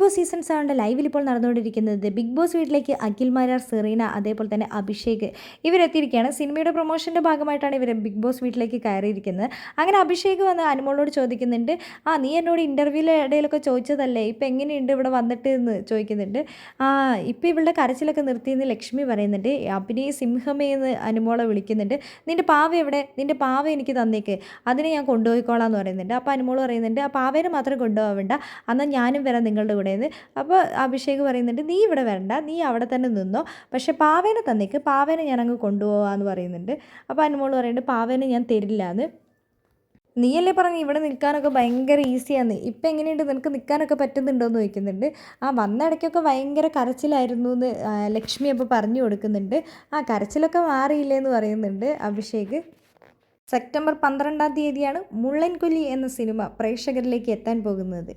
Boss season സെവന്റെ ലൈവിൽ ഇപ്പോൾ നടന്നുകൊണ്ടിരിക്കുന്നത് ബിഗ് ബോസ് വീട്ടിലേക്ക് അഖിൽ മാരാർ സെറീന അതേപോലെ തന്നെ അഭിഷേക് ഇവരെത്തിയിരിക്കുകയാണ്. സിനിമയുടെ പ്രൊമോഷന്റെ ഭാഗമായിട്ടാണ് ഇവർ ബിഗ് ബോസ് വീട്ടിലേക്ക് കയറിയിരിക്കുന്നത്. അങ്ങനെ അഭിഷേക് വന്ന് അനുമോളോട് ചോദിക്കുന്നുണ്ട് ആ നീ എന്നോട് ഇന്റർവ്യൂവിലെ ഇടയിലൊക്കെ ചോദിച്ചതല്ലേ? ഇപ്പം എങ്ങനെയുണ്ട് ഇവിടെ വന്നിട്ട്? എന്ന് ചോദിക്കുന്നുണ്ട്. ആ ഇപ്പം ഇവളുടെ കരച്ചിലൊക്കെ നിർത്തിയെന്ന് ലക്ഷ്മി പറയുന്നുണ്ട്. അഭിനയ സിംഹമേ എന്ന് അനുമോളെ വിളിക്കുന്നുണ്ട്. നിന്റെ പാവ എവിടെ? നിന്റെ പാവ എനിക്ക് തന്നേക്ക്. അതിനെ ഞാൻ കൊണ്ടുപോയിക്കോളാം എന്ന് പറയുന്നുണ്ട്. അപ്പോൾ അനുമോൾ പറയുന്നുണ്ട് ആ പാവേനെ മാത്രം കൊണ്ടുപോകണ്ട. എന്നാൽ ഞാനും വരാം നിങ്ങളുടെ കൂടെ. നിന്ന് അപ്പോൾ അഭിഷേക് പറയുന്നുണ്ട് നീ ഇവിടെ വരണ്ട നീ അവിടെ തന്നെ നിന്നോ. പക്ഷേ പാവേനെ തന്നേക്ക് പാവേനെ ഞാൻ അങ്ങ് കൊണ്ടുപോകാമെന്ന് പറയുന്നുണ്ട്. അപ്പോൾ അനുമോൾ പറയുന്നുണ്ട് പാവേനെ ഞാൻ തരില്ല എന്ന് നീയല്ലേ പറഞ്ഞു ഇവിടെ നിൽക്കാനൊക്കെ ഭയങ്കര ഈസിയാണ് ഇപ്പം എങ്ങനെയുണ്ട്? നിനക്ക് നിൽക്കാനൊക്കെ പറ്റുന്നുണ്ടോ എന്ന് ചോദിക്കുന്നുണ്ട്. ആ വന്ന ഇടയ്ക്കൊക്കെ ഭയങ്കര കരച്ചിലായിരുന്നു എന്ന് ലക്ഷ്മി അപ്പോൾ പറഞ്ഞു കൊടുക്കുന്നുണ്ട്. ആ കരച്ചിലൊക്കെ മാറിയില്ലേ എന്ന് പറയുന്നുണ്ട് അഭിഷേക്. സെപ്റ്റംബർ പന്ത്രണ്ടാം തീയതിയാണ് മുള്ളൻകൊല്ലി എന്ന സിനിമ പ്രേക്ഷകരിലേക്ക് എത്താൻ പോകുന്നത്.